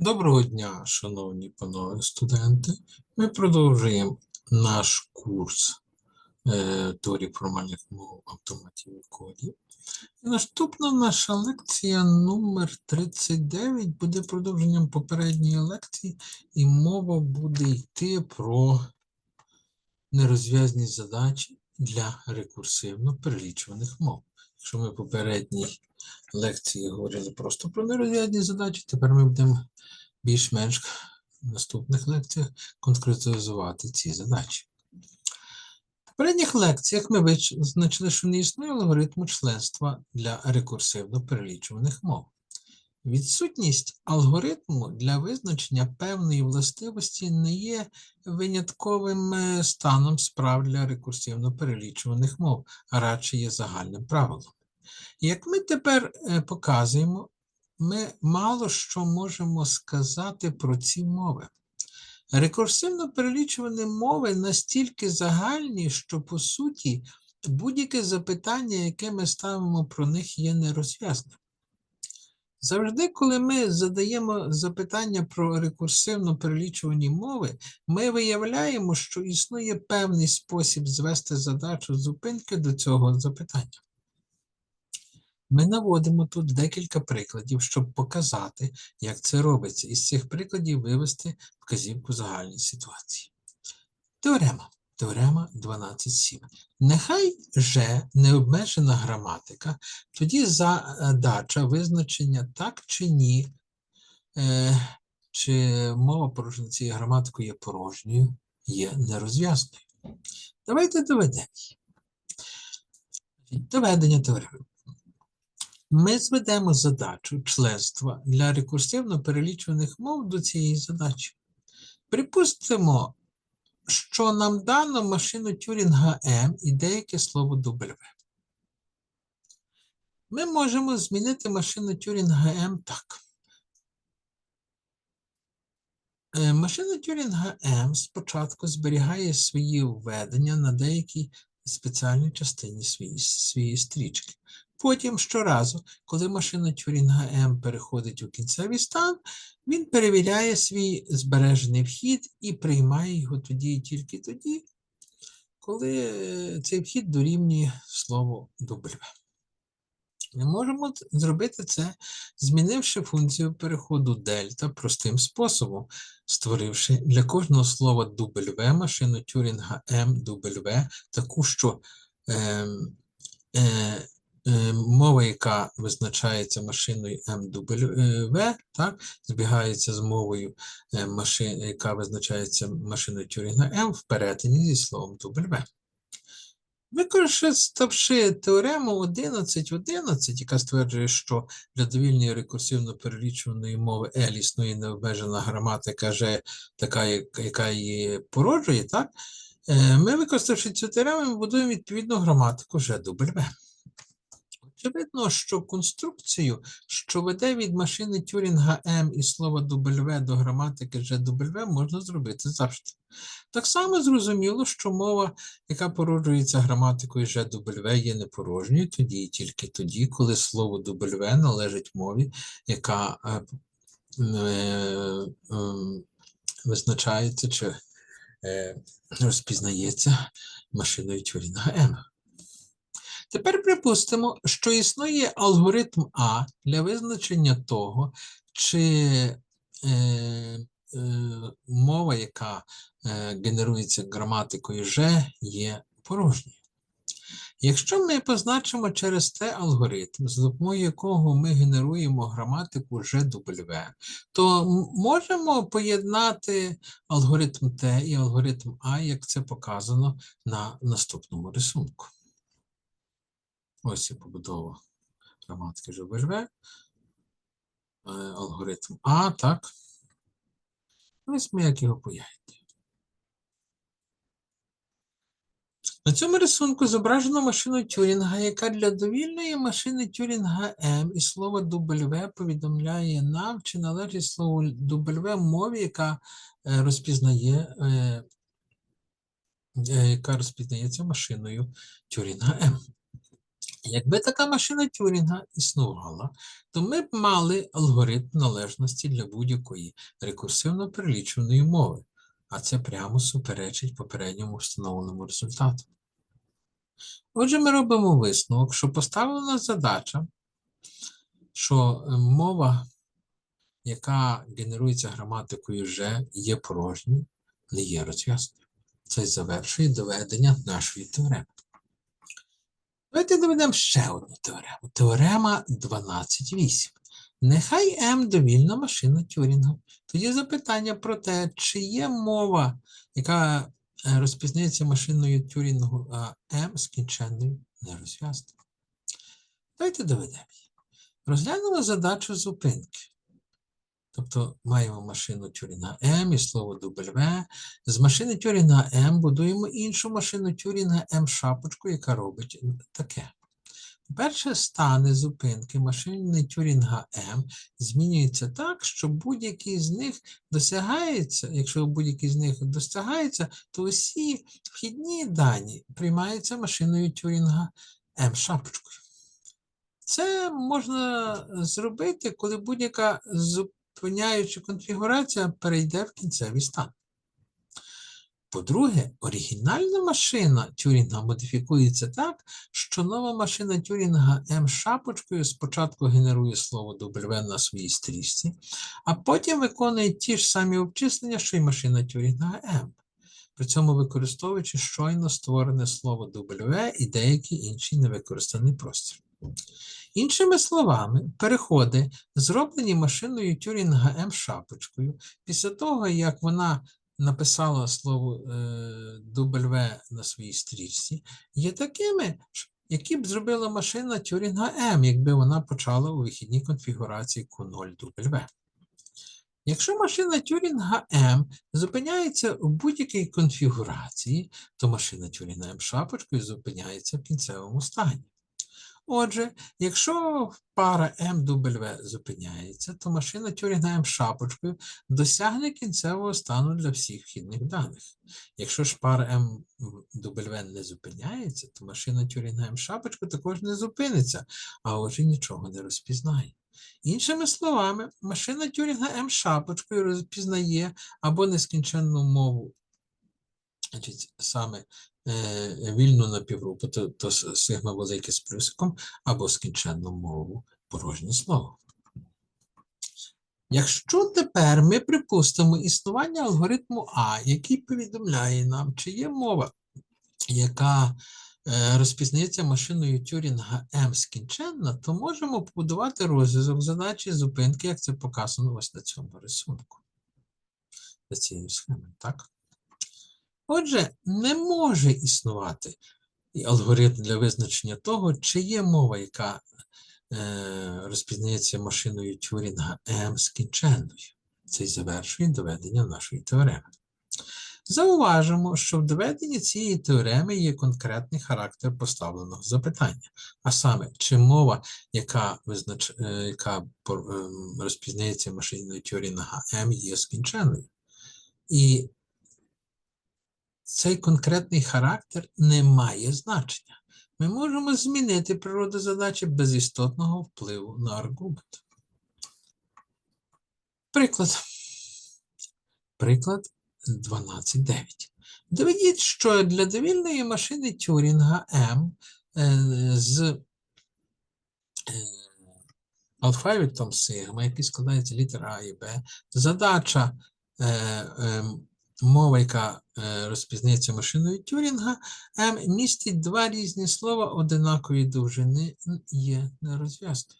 Доброго дня, шановні панове студенти. Ми продовжуємо наш курс е, теорії формальних мов автоматів і кодів. І наступна наша лекція номер 39 буде продовженням попередньої лекції, і мова буде йти про нерозв'язні задачі для рекурсивно перелічуваних мов. Якщо ми в попередній лекції говорили просто про нерозв'язні задачі, тепер ми будемо більш-менш в наступних лекціях конкретизувати ці задачі. В попередніх лекціях ми визначили, що не існує алгоритму членства для рекурсивно перелічуваних мов. Відсутність алгоритму для визначення певної властивості не є винятковим е, станом справ для рекурсивно перелічуваних мов, а радше є загальним правилом. Як ми тепер е, показуємо, ми мало що можемо сказати про ці мови. Рекурсивно перелічувані мови настільки загальні, що по суті будь-яке запитання, яке ми ставимо про них, є нерозв'язним. Завжди, коли ми задаємо запитання про рекурсивно перелічувані мови, ми виявляємо, що існує певний спосіб звести задачу зупинки до цього запитання. Ми наводимо тут декілька прикладів, щоб показати, як це робиться, із цих прикладів вивести вказівку загальній ситуації. Теорема. Теорема 12.7. Нехай же необмежена граматика, тоді задача визначення так чи ні, е, чи мова порушена цією граматикою є порожньою, є нерозв'язною. Давайте доведемо. Доведення теореми. Ми зведемо задачу членства для рекурсивно перелічуваних мов до цієї задачі. Припустимо, що нам дано машину Тюрінга М і деяке слово W. Ми можемо змінити машину Тюрінга М так. Е, машина Тюрінга М спочатку зберігає свої введення на деякій спеціальній частині своєї, своєї стрічки. Потім щоразу, коли машина Тюрінга М переходить у кінцевий стан, він перевіряє свій збережений вхід і приймає його тоді і тільки тоді, коли е, цей вхід дорівнює слову W. Ми можемо зробити це, змінивши функцію переходу дельта простим способом, створивши для кожного слова W машину Тюрінга MW, таку, що е, е, Е, мова, яка визначається машиною MW, так, збігається з мовою, е, машин, яка визначається машиною Тюрінга M в перетині зі словом W. Використавши теорему 11.11, яка стверджує, що для довільної рекурсивно перелічуваної мови L існує необмежена граматика G, така, яка її породжує, так, е, ми, використавши цю теорему, будуємо відповідну граматику GW. Очевидно, що конструкцію, що веде від машини Тюрінга М і слова W до граматики GW, можна зробити завжди. Так само зрозуміло, що мова, яка породжується граматикою GW, є непорожньою тоді і тільки тоді, коли слово W належить мові, яка е, е, е, визначається чи е, розпізнається машиною Тюрінга М. Тепер припустимо, що існує алгоритм А для визначення того, чи е, е, мова, яка е, генерується граматикою G, є порожньою. Якщо ми позначимо через те алгоритм, за допомогою якого ми генеруємо граматику GW, то можемо поєднати алгоритм Т і алгоритм А, як це показано на наступному рисунку. Ось і побудова граматики ЖБЖВ, е, алгоритм А, так. Ось ми як його пояснюємо. На цьому рисунку зображено машину Тюрінга, яка для довільної машини Тюрінга М і слово W повідомляє нам, чи належить слово W мові, яка е, розпізнає, е, яка розпізнається машиною Тюрінга М. Якби така машина Тюрінга існувала, то ми б мали алгоритм належності для будь-якої рекурсивно перелічуваної мови, а це прямо суперечить попередньому встановленому результату. Отже, ми робимо висновок, що поставлена задача, що е, мова, яка генерується граматикою вже є порожньою, не є розв'язкою. Це завершує доведення нашої теореми. Давайте доведемо ще одну теорему. Теорема 12.8. Нехай М довільна машина Тюрінга. Тоді запитання про те, чи є мова, яка е, розпізнається машиною Тюрінгу, а М скінченною не розв'язана. Давайте доведемо її. Розглянемо задачу зупинки. Тобто маємо машину Тюрінга М і слово W. З машини Тюрінга М будуємо іншу машину Тюрінга М шапочку, яка робить таке. Перше стани зупинки машини Тюрінга М змінюються так, що будь-який з них досягається, якщо будь-який з них досягається, то усі вхідні дані приймаються машиною Тюрінга М шапочкою. Це можна зробити, коли будь-яка зупиняюча конфігурація перейде в кінцевий стан. По-друге, оригінальна машина Тюрінга модифікується так, що нова машина Тюрінга М шапочкою спочатку генерує слово W на своїй стрічці, а потім виконує ті ж самі обчислення, що й машина Тюрінга М, при цьому використовуючи щойно створене слово W і деякий інший невикористаний простір. Іншими словами, переходи, зроблені машиною Тюрінга М шапочкою, після того, як вона написала слово е, W на своїй стрічці, є такими, які б зробила машина Тюрінга М, якби вона почала у вихідній конфігурації Q0W. Якщо машина Тюрінга М зупиняється у будь-якій конфігурації, то машина Тюрінга М шапочкою зупиняється в кінцевому стані. Отже, якщо пара МW зупиняється, то машина Тюрінга М шапочкою досягне кінцевого стану для всіх вхідних даних. Якщо ж пара МW не зупиняється, то машина Тюрінга М шапочкою також не зупиниться, а отже нічого не розпізнає. Іншими словами, машина Тюрінга М шапочкою розпізнає або нескінченну мову, значить, саме е, вільну напівгрупу, то, то сигма велике з плюсиком, або скінченну мову порожнє слово. Якщо тепер ми припустимо існування алгоритму А, який повідомляє нам, чи є мова, яка е, розпізнається машиною Тюрінга М скінченна, то можемо побудувати розв'язок задачі зупинки, як це показано ось на цьому рисунку. За цією схемою, так? Отже, не може існувати алгоритм для визначення того, чи є мова, яка е, розпізнається машиною Тюрінга М скінченною. Це й завершує доведення нашої теореми. Зауважимо, що в доведенні цієї теореми є конкретний характер поставленого запитання, а саме, чи мова, яка визнач... Е, яка ем, розпізнається машиною Тюрінга М, є скінченою. І цей конкретний характер не має значення. Ми можемо змінити природу задачі без істотного впливу на аргумент. Приклад. Приклад 12.9. Доведіть, що для довільної машини Тюрінга М е, з е, алфавітом сигма, який складається літер А і Б, задача е, мова, яка е, розпізнається машиною Тюрінга, М містить два різні слова одинакової довжини є нерозв'язною.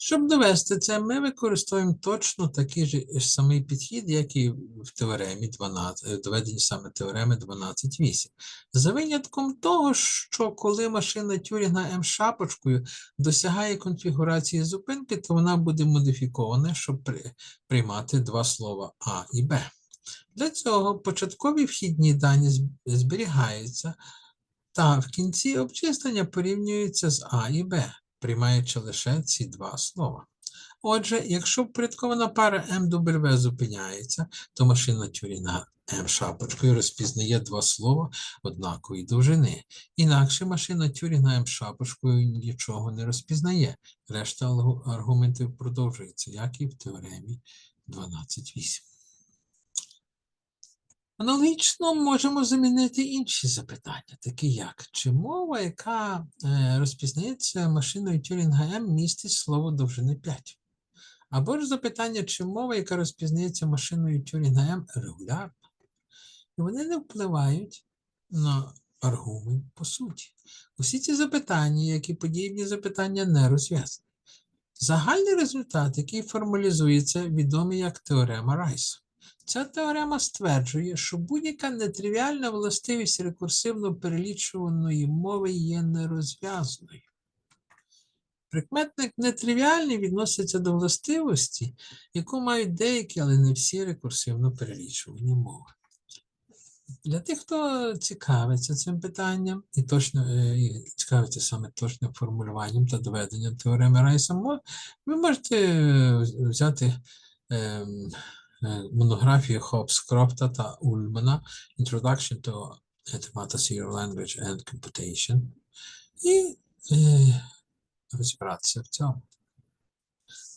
Щоб довести це, ми використовуємо точно такий же самий підхід, як і в теоремі 12, е, доведенні саме теореми 12.8. За винятком того, що коли машина Тюрінга М шапочкою досягає конфігурації зупинки, то вона буде модифікована, щоб приймати два слова А і Б. Для цього початкові вхідні дані зберігаються, та в кінці обчислення порівнюються з А і Б, приймаючи лише ці два слова. Отже, якщо впорядкована пара МW зупиняється, то машина Тюрінга М шапочкою розпізнає два слова однакової довжини. Інакше машина Тюрінга М шапочкою нічого не розпізнає. Решта аргументів продовжується, як і в теоремі 12.8. Аналогічно можемо замінити інші запитання, такі як чи мова, яка е, розпізнається машиною Тюрінга М, містить слово довжини 5. Або ж запитання, чи мова, яка розпізнається машиною Тюрінга М, регулярна. І вони не впливають на аргумент по суті. Усі ці запитання, як і подібні запитання, не розв'язані. Загальний результат, який формалізується, відомий як теорема Райса. Ця теорема стверджує, що будь-яка нетривіальна властивість рекурсивно перелічуваної мови є нерозв'язною. Прикметник нетривіальний відноситься до властивості, яку мають деякі, але не всі рекурсивно перелічувані мови. Для тих, хто цікавиться цим питанням і точно е, і цікавиться саме точним формулюванням та доведенням теореми Райса, мо- ви можете е, взяти е, монографію Хоббс, Крофта та Ульмана Introduction to Mathematics of Language and Computation і е, розібратися в цьому.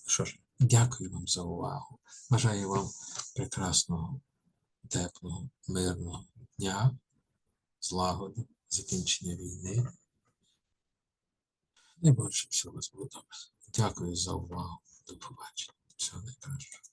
Що ж, дякую вам за увагу. Бажаю вам прекрасного, теплого, мирного дня, злагоди, закінчення війни. Не більше всього вас було добре. Дякую за увагу. До побачення. Всього найкращого.